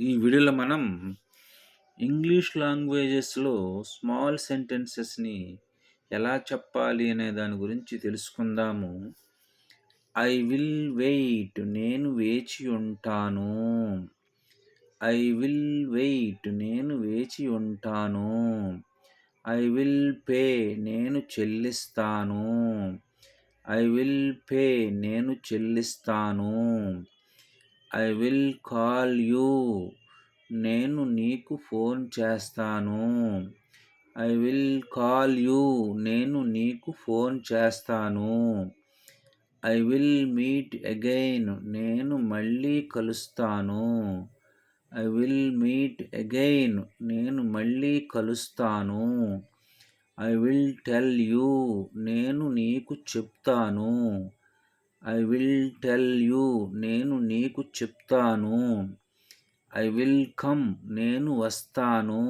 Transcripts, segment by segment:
ఈ వీడియోలో మనం ఇంగ్లీష్ లాంగ్వేజెస్లో స్మాల్ సెంటెన్సెస్ని ఎలా చెప్పాలి అనే దాని గురించి తెలుసుకుందాము. ఐ విల్ వెయిట్ నేను వేచి ఉంటాను. ఐ విల్ వెయిట్ నేను వేచి ఉంటాను. ఐ విల్ పే నేను చెల్లిస్తాను. ఐ విల్ పే నేను చెల్లిస్తాను. I will call you. నేను నీకు ఫోన్ చేస్తాను. I will call you. నేను నీకు ఫోన్ చేస్తాను. I will meet again. నేను మళ్ళీ కలుస్తాను. I will meet again. నేను మళ్ళీ కలుస్తాను. I will tell you. నేను నీకు చెప్తాను. ఐ విల్ టెల్ యూ నేను నీకు చెప్తాను. ఐ విల్ కమ్ నేను వస్తాను.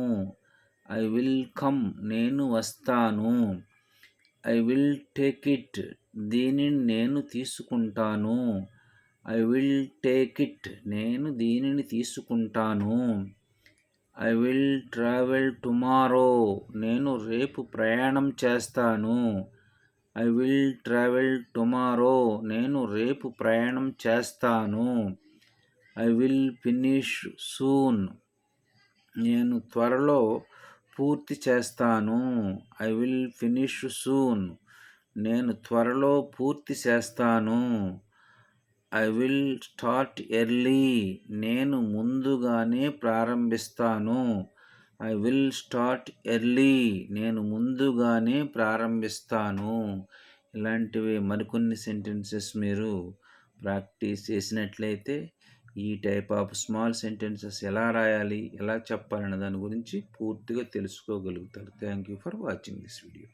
ఐ విల్ కమ్ నేను వస్తాను. ఐ విల్ టేక్ ఇట్ దీనిని నేను తీసుకుంటాను. ఐ విల్ టేక్ ఇట్ నేను దీనిని తీసుకుంటాను. ఐ విల్ ట్రావెల్ టుమారో నేను రేపు ప్రయాణం చేస్తాను. ఐ విల్ ట్రావెల్ టుమారో నేను రేపు ప్రయాణం చేస్తాను. ఐ విల్ ఫినిష్ సూన్ నేను త్వరలో పూర్తి చేస్తాను. ఐ విల్ ఫినిష్ సూన్ నేను త్వరలో పూర్తి చేస్తాను. ఐ విల్ స్టార్ట్ ఎర్లీ నేను ముందుగానే ప్రారంభిస్తాను. ఐ విల్ స్టార్ట్ ఎర్లీ నేను ముందుగానే ప్రారంభిస్తాను. ఇలాంటివి మరికొన్ని సెంటెన్సెస్ మీరు ప్రాక్టీస్ చేసినట్లయితే ఈ టైప్ ఆఫ్ స్మాల్ సెంటెన్సెస్ ఎలా రాయాలి ఎలా చెప్పాలనే దాని గురించి పూర్తిగా తెలుసుకోగలుగుతారు. Thank you for watching this video